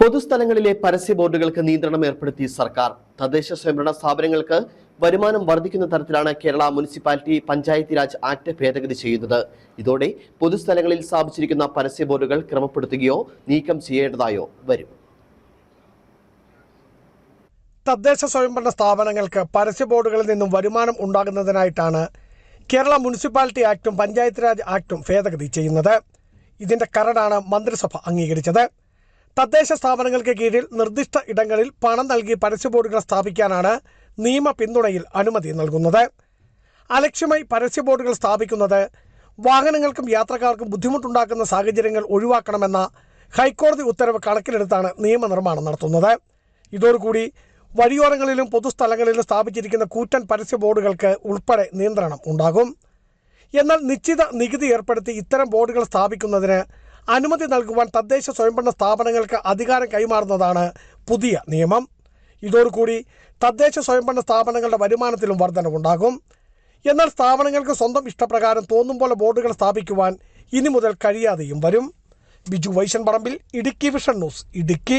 പൊതുസ്ഥലങ്ങളിലെ പരസ്യ ബോർഡുകൾക്ക് നിയന്ത്രണം ഏർപ്പെടുത്തി സർക്കാർ. തദ്ദേശ സ്വയംഭരണ സ്ഥാപനങ്ങൾക്ക് വരുമാനം വർദ്ധിക്കുന്ന തരത്തിലാണ് കേരള മുനിസിപ്പാലിറ്റി പഞ്ചായത്തി രാജ് ആക്ട് ഭേദഗതി ചെയ്യുന്നത്. ഇതോടെ പൊതുസ്ഥലങ്ങളിൽ സ്ഥാപിച്ചിരിക്കുന്ന പരസ്യ ബോർഡുകൾ ക്രമപ്പെടുത്തുകയോ നീക്കം ചെയ്യേണ്ടതായോ വരും. തദ്ദേശ സ്വയംഭരണ സ്ഥാപനങ്ങൾക്ക് പരസ്യ ബോർഡുകളിൽ നിന്നും വരുമാനം ഉണ്ടാകുന്നതിനായിട്ടാണ് കേരള മുനിസിപ്പാലിറ്റി ആക്ടും പഞ്ചായത്ത് രാജ് ആക്ടും ഭേദഗതി ചെയ്യുന്നത്. ഇതിന്റെ കരടാണ് മന്ത്രിസഭ അംഗീകരിച്ചത്. തദ്ദേശ സ്ഥാപനങ്ങൾക്ക് കീഴിൽ നിർദ്ദിഷ്ട ഇടങ്ങളിൽ പണം നൽകി പരസ്യ ബോർഡുകൾ സ്ഥാപിക്കാനാണ് നിയമ പിന്തുണയിൽ അനുമതി നൽകുന്നത്. അലക്ഷ്യമായി പരസ്യ ബോർഡുകൾ സ്ഥാപിക്കുന്നത് വാഹനങ്ങൾക്കും യാത്രക്കാർക്കും ബുദ്ധിമുട്ടുണ്ടാക്കുന്ന സാഹചര്യങ്ങൾ ഒഴിവാക്കണമെന്ന ഹൈക്കോടതി ഉത്തരവ് കണക്കിലെടുത്താണ് നിയമനിർമ്മാണം നടത്തുന്നത്. ഇതോടുകൂടി വഴിയോരങ്ങളിലും പൊതുസ്ഥലങ്ങളിലും സ്ഥാപിച്ചിരിക്കുന്ന കൂറ്റൻ പരസ്യ ബോർഡുകൾക്ക് ഉൾപ്പെടെ നിയന്ത്രണം ഉണ്ടാകും. എന്നാൽ നിശ്ചിത നികുതി ഏർപ്പെടുത്തി ഇത്തരം ബോർഡുകൾ സ്ഥാപിക്കുന്നതിന് അനുമതി നൽകുവാൻ തദ്ദേശ സ്വയംഭരണ സ്ഥാപനങ്ങൾക്ക് അധികാരം കൈമാറുന്നതാണ് പുതിയ നിയമം. ഇതോടുകൂടി തദ്ദേശ സ്വയംഭരണ സ്ഥാപനങ്ങളുടെ വരുമാനത്തിലും വർധനവുണ്ടാകും. എന്നാൽ സ്ഥാപനങ്ങൾക്ക് സ്വന്തം ഇഷ്ടപ്രകാരം തോന്നും പോലെ ബോർഡുകൾ സ്ഥാപിക്കുവാൻ ഇനി മുതൽ കഴിയാതെയും വരും. ബിജു വൈശൻ പറമ്പിൽ ഇടുക്കി വിഷൻ ന്യൂസ് ഇടുക്കി.